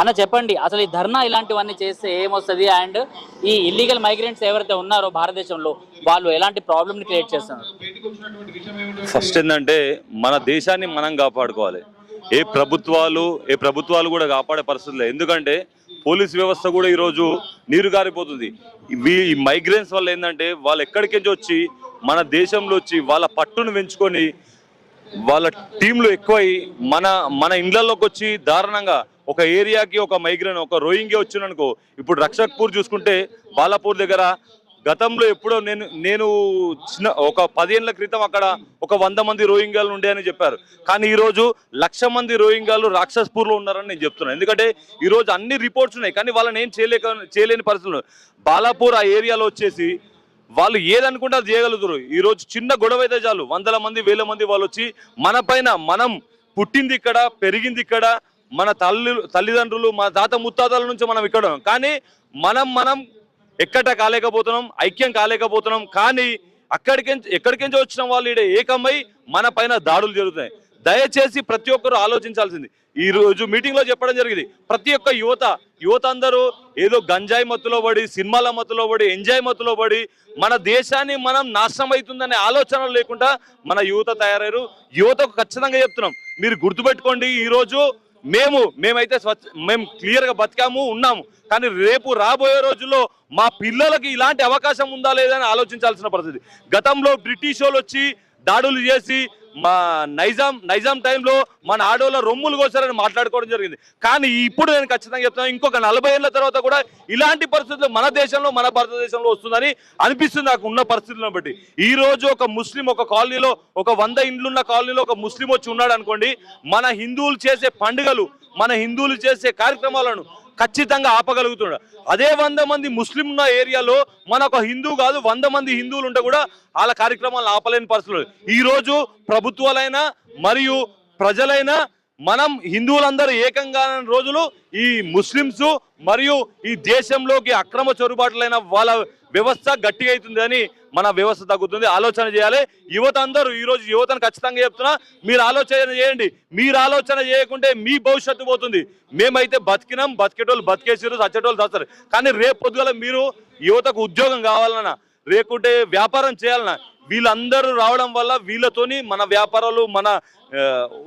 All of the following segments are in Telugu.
అన్న చెప్పండి అసలు ఈ ధర్నా ఇలాంటివన్నీ చేస్తే ఏమొస్తుంది? అండ్ ఈ ఇల్లీగల్ మైగ్రెంట్స్ ఎవరైతే ఉన్నారో భారతదేశంలో వాళ్ళు ఎలాంటి ప్రాబ్లమ్ని క్రియేట్ చేస్తున్నారు? ఫస్ట్ ఏంటంటే మన దేశాన్ని మనం కాపాడుకోవాలి. ఏ ప్రభుత్వాలు ఏ ప్రభుత్వాలు కూడా కాపాడే పరిస్థితులు ఎందుకంటే పోలీస్ వ్యవస్థ కూడా ఈరోజు నీరు గారిపోతుంది. ఇవి ఈ మైగ్రెన్స్ వల్ల ఏంటంటే వాళ్ళు ఎక్కడికి వచ్చి మన దేశంలో వచ్చి వాళ్ళ పట్టును పెంచుకొని వాళ్ళ టీంలు ఎక్కువై మన మన ఇండ్లలోకి వచ్చి దారుణంగా ఒక ఏరియాకి ఒక మైగ్రేన్ ఒక రోయింగే వచ్చిందనుకో ఇప్పుడు రక్షక్పూర్ చూసుకుంటే బాలాపూర్ దగ్గర గతంలో ఎప్పుడో నేను నేను చిన్న ఒక పదేళ్ళ క్రితం అక్కడ ఒక వంద మంది రోహింగ్యాలు ఉండే అని చెప్పారు. కానీ ఈరోజు లక్ష మంది రోహింగ్యాలు రాక్షస్పూర్లో ఉన్నారని నేను చెప్తున్నాను. ఎందుకంటే ఈరోజు అన్ని రిపోర్ట్స్ ఉన్నాయి కానీ వాళ్ళని ఏం చేయలేక చేయలేని పరిస్థితులు బాలాపూర్ ఆ ఏరియాలో వచ్చేసి వాళ్ళు ఏదనుకుంటే అది చేయగలుగుతారు. ఈరోజు చిన్న గొడవ అయితే చాలు. వందల మంది వేల మంది వాళ్ళు వచ్చి మన మనం పుట్టింది ఇక్కడ పెరిగింది ఇక్కడ మన తల్లి తల్లిదండ్రులు మన తాత ముత్తాతల నుంచి మనం ఇక్కడ కానీ మనం మనం ఎక్కట కాలేకపోతున్నాం ఐక్యం కాలేకపోతున్నాం. కానీ అక్కడికి ఎక్కడికించి వచ్చిన వాళ్ళు ఇక్కడ ఏకమై మన పైన దాడులు జరుగుతాయి దయచేసి ప్రతి ఒక్కరు ఆలోచించాల్సింది. ఈ రోజు మీటింగ్లో చెప్పడం జరిగింది. ప్రతి ఒక్క యువత యువత అందరూ ఏదో గంజాయి మత్తులో పడి సినిమాల మత్తులో పడి ఎంజాయ్ మత్తులో పడి మన దేశాన్ని మనం నాశనం అవుతుందనే ఆలోచన లేకుండా మన యువత తయారయ్యారు. యువతకు ఖచ్చితంగా చెప్తున్నాం. మీరు గుర్తుపెట్టుకోండి ఈ రోజు మేము మేమైతే స్వచ్ఛ మేము క్లియర్గా బతికాము ఉన్నాము. కానీ రేపు రాబోయే రోజుల్లో మా పిల్లలకి ఇలాంటి అవకాశం ఉందా లేదా అని ఆలోచించాల్సిన పరిస్థితి. గతంలో బ్రిటిష్ వాళ్ళు వచ్చి దాడులు చేసి మా నైజాం నైజాం టైంలో మన ఆడోళ్ళ రొమ్ములు కోసారని మాట్లాడుకోవడం జరిగింది. కానీ ఇప్పుడు నేను ఖచ్చితంగా చెప్తాను ఇంకొక నలభై ఏళ్ళ తర్వాత కూడా ఇలాంటి పరిస్థితులు మన దేశంలో మన భారతదేశంలో వస్తుందని అనిపిస్తుంది నాకు ఉన్న పరిస్థితులను బట్టి. ఈ రోజు ఒక ముస్లిం ఒక కాలనీలో ఒక వంద ఇండ్లున్న కాలనీలో ఒక ముస్లిం వచ్చి ఉన్నాడు అనుకోండి మన హిందువులు చేసే పండుగలు మన హిందువులు చేసే కార్యక్రమాలను ఖచ్చితంగా ఆపగలుగుతున్నాడు. అదే వంద మంది ముస్లిం ఉన్న ఏరియాలో మన ఒక హిందూ కాదు వంద మంది హిందువులు ఉంటే కూడా వాళ్ళ కార్యక్రమాలను ఆపలేని పరిస్థితులు. ఈరోజు ప్రభుత్వాలైనా మరియు ప్రజలైనా మనం హిందువులందరూ ఏకంగా రోజులు ఈ ముస్లింస్ మరియు ఈ దేశంలోకి అక్రమ చొరుబాట్లైన వాళ్ళ వ్యవస్థ గట్టిగా అవుతుంది మన వ్యవస్థ తగ్గుతుంది. ఆలోచన చేయాలి. యువత అందరూ ఈరోజు యువతను ఖచ్చితంగా చెప్తున్నా మీరు ఆలోచన చేయండి. మీరు ఆలోచన చేయకుంటే మీ భవిష్యత్తు పోతుంది. మేమైతే బతికినాం బతికేటోళ్ళు బతికేసారు చచ్చేటోళ్ళు చస్తారు. కానీ రేపు పొద్దుగల మీరు యువతకు ఉద్యోగం కావాలన్నా రేకుంటే వ్యాపారం చేయాలన్నా వీళ్ళందరూ రావడం వల్ల వీళ్ళతోని మన వ్యాపారాలు మన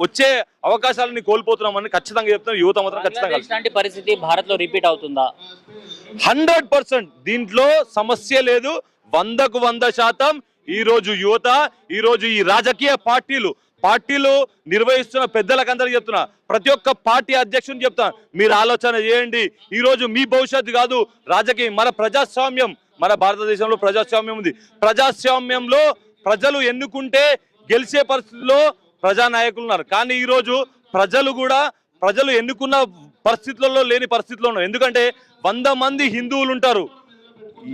వచ్చే అవకాశాలని కోల్పోతున్నామని ఖచ్చితంగా చెప్తున్నాం. యువత మాత్రం ఖచ్చితంగా బంగ్లాదేశ్ లాంటి పరిస్థితి భారత్లో రిపీట్ అవుతుందా? Hundred percent. దీంట్లో సమస్య లేదు. వందకు వంద శాతం ఈ రోజు యువత ఈ రోజు ఈ రాజకీయ పార్టీలు పార్టీలు నిర్వహిస్తున్న పెద్దలకందరికి చెప్తున్నా. ప్రతి ఒక్క పార్టీ అధ్యక్షుని చెప్తా. మీరు ఆలోచన చేయండి. ఈ రోజు మీ భవిష్యత్తు కాదు. రాజకీయం మన ప్రజాస్వామ్యం మన భారతదేశంలో ప్రజాస్వామ్యం ఉంది. ప్రజాస్వామ్యంలో ప్రజలు ఎన్నుకుంటే గెలిచే పరిస్థితిలో ప్రజానాయకులు ఉన్నారు. కానీ ఈరోజు ప్రజలు కూడా ప్రజలు ఎన్నుకున్న పరిస్థితులలో లేని పరిస్థితిలో ఉన్నారు. ఎందుకంటే వంద మంది హిందువులు ఉంటారు.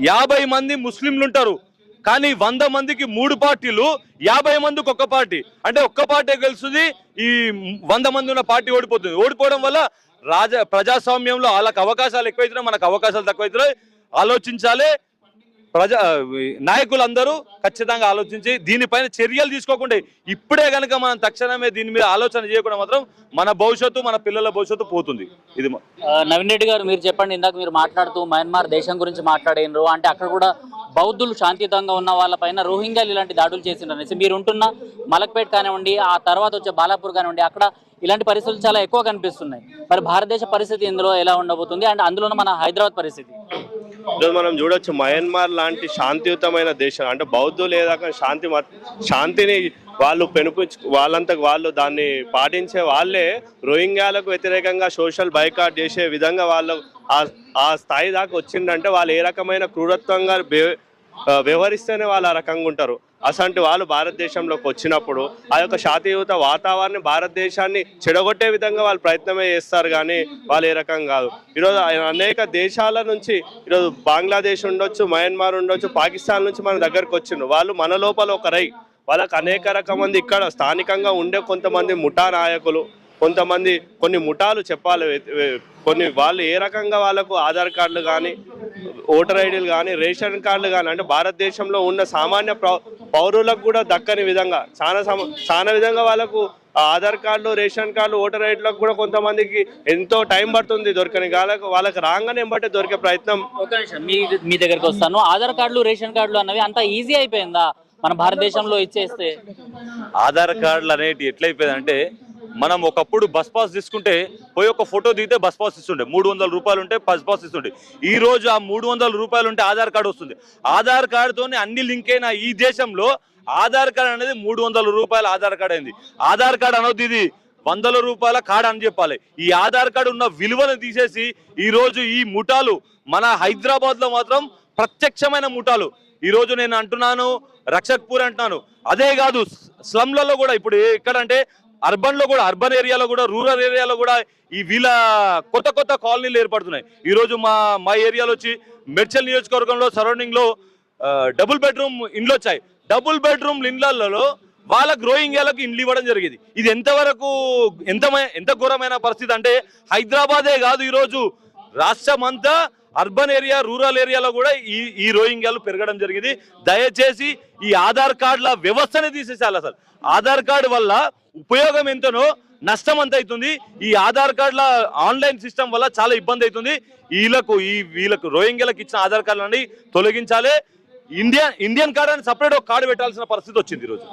యాభై మంది ముస్లింలు ఉంటారు. కానీ వంద మందికి మూడు పార్టీలు యాభై మందికి ఒక్క పార్టీ. అంటే ఒక్క పార్టీ గెలుస్తుంది ఈ వంద మంది ఉన్న పార్టీ ఓడిపోతుంది. ఓడిపోవడం వల్ల రాజ ప్రజాస్వామ్యంలో వాళ్ళకి అవకాశాలు ఎక్కువైతున్నాయి మనకు అవకాశాలు తక్కువైతున్నాయి. ఆలోచించాలి. ప్రజా నాయకులందరూ ఖచ్చితంగా ఆలోచించి దీనిపైన చర్యలు తీసుకోకుండా ఇప్పుడే కనుక మనం తక్షణమే దీని మీద ఆలోచన చేయకుండా మాత్రం మన భవిష్యత్తు మన పిల్లల భవిష్యత్తు పోతుంది. ఇది నవీన్ రెడ్డి గారు మీరు చెప్పండి ఇందాక మీరు మాట్లాడుతూ మయన్మార్ దేశం గురించి మాట్లాడినరు. అంటే అక్కడ కూడా బౌద్ధులు శాంతియుతంగా ఉన్న వాళ్ళపైన రోహింగ్యాలు ఇలాంటి దాడులు చేసిండ్రు అనేసి. మీరు ఉంటున్న మలక్పేట్ కానివ్వండి ఆ తర్వాత వచ్చే బాలాపూర్ కానివ్వండి అక్కడ ఇలాంటి పరిస్థితులు చాలా ఎక్కువ కనిపిస్తున్నాయి. మరి భారతదేశ పరిస్థితి ఇందులో ఎలా ఉండబోతుంది? అండ్ అందులో మన హైదరాబాద్ పరిస్థితి? ఈరోజు మనం చూడొచ్చు మయన్మార్ లాంటి శాంతియుతమైన దేశం. అంటే బౌద్ధులు ఏదాకా శాంతి శాంతిని వాళ్ళు పెనుపించు వాళ్ళంతా వాళ్ళు దాన్ని పాటించే వాళ్ళే రోహింగ్యాలకు వ్యతిరేకంగా సోషల్ బైకాట్ చేసే విధంగా వాళ్ళు ఆ- ఆ స్థాయి దాకా వచ్చిందంటే వాళ్ళు ఏ రకమైన క్రూరత్వంగా బె- వ్యవహరిస్తేనే వాళ్ళు ఆ రకంగా ఉంటారు. అసంటి వాళ్ళు భారతదేశంలోకి వచ్చినప్పుడు ఆ యొక్క శాతీయుత వాతావరణం భారతదేశాన్ని చెడగొట్టే విధంగా వాళ్ళు ప్రయత్నమే చేస్తారు కానీ వాళ్ళు ఏ రకం కాదు. ఈరోజు అనేక దేశాల నుంచి ఈరోజు బంగ్లాదేశ్ ఉండొచ్చు మయన్మార్ ఉండొచ్చు పాకిస్తాన్ నుంచి మన దగ్గరకు వచ్చిండ్రు. వాళ్ళు మన లోపల ఒక రై వాళ్ళకు అనేక రకం మంది ఇక్కడ స్థానికంగా ఉండే కొంతమంది ముఠా నాయకులు కొంతమంది కొన్ని ముఠాలు చెప్పాలి కొన్ని వాళ్ళు ఏ రకంగా వాళ్ళకు ఆధార్ కార్డులు కానీ ఓటర్ ఐడీలు కానీ రేషన్ కార్డులు కానీ అంటే భారతదేశంలో ఉన్న సామాన్య ప్రౌ- పౌరులకు కూడా దక్కని విధంగా చాలా సమ చాలా విధంగా వాళ్ళకు ఆధార్ కార్డులు రేషన్ కార్డులు ఓటర్ ఐడీలకు కూడా కొంతమందికి ఎంతో టైం పడుతుంది దొరకని వాళ్ళకు వాళ్ళకి రాగానే బట్టే దొరికే ప్రయత్నం. మీ దగ్గరకు వస్తాను. ఆధార్ కార్డులు రేషన్ కార్డులు అన్నవి అంత ఈజీ అయిపోయిందా? మన భారతదేశంలో ఇచ్చేస్తే. ఆధార్ కార్డులు అనేటి ఎట్లయిపోయిందంటే మనం ఒకప్పుడు బస్ పాస్ తీసుకుంటే పోయి ఒక ఫోటో దిగితే బస్ పాస్ ఇస్తుండే. మూడు వందల రూపాయలు ఉంటే బస్ పాస్ ఇస్తుండే. ఈ రోజు ఆ మూడు వందల రూపాయలు ఉంటే ఆధార్ కార్డు వస్తుంది. ఆధార్ కార్డుతోనే అన్ని లింక్ అయిన ఈ దేశంలో ఆధార్ కార్డు అనేది మూడు వందల రూపాయల ఆధార్ కార్డు అయింది. ఆధార్ కార్డు అనొద్దు ఇది. వందల రూపాయల కార్డు అని చెప్పాలి. ఈ ఆధార్ కార్డు ఉన్న విలువను తీసేసి ఈ రోజు ఈ ముఠాలు మన హైదరాబాద్లో మాత్రం ప్రత్యక్షమైన ముఠాలు. ఈరోజు నేను అంటున్నాను రక్షక్పూర్ అంటున్నాను. అదే కాదు స్లమ్లలో కూడా ఇప్పుడు ఎక్కడంటే అర్బన్లో కూడా అర్బన్ ఏరియాలో కూడా రూరల్ ఏరియాలో కూడా ఈ వీళ్ళ కొత్త కొత్త కాలనీలు ఏర్పడుతున్నాయి. ఈ రోజు మా మా ఏరియాలో వచ్చి మెడ్చల్ నియోజకవర్గంలో సరౌండింగ్లో డబుల్ బెడ్రూమ్ ఇండ్లు వచ్చాయి. డబుల్ బెడ్రూమ్ ఇండ్లలో వాళ్ళ గ్రోయింగ్ ఏళ్ళకి ఇండ్లు ఇవ్వడం జరిగింది. ఇది ఎంతవరకు ఎంత ఎంత ఘోరమైన పరిస్థితి అంటే హైదరాబాదే కాదు ఈరోజు. రాష్ట్రం అంతా అర్బన్ ఏరియా రూరల్ ఏరియాలో కూడా ఈ ఈ రోహింగ్యాలు పెరగడం జరిగింది. దయచేసి ఈ ఆధార్ కార్డుల వ్యవస్థనే తీసేసేయాలి అసలు. ఆధార్ కార్డు వల్ల ఉపయోగం ఎంతనో నష్టం అంత అవుతుంది. ఈ ఆధార్ కార్డుల ఆన్లైన్ సిస్టమ్ వల్ల చాలా ఇబ్బంది అవుతుంది. వీళ్ళకు ఈ వీళ్ళకు రోహింగ్యాలకు ఇచ్చిన ఆధార్ కార్డులని తొలగించాలి. ఇండియా ఇండియన్ కార్డు అని సపరేట్ ఒక కార్డు పెట్టాల్సిన పరిస్థితి వచ్చింది ఈరోజు.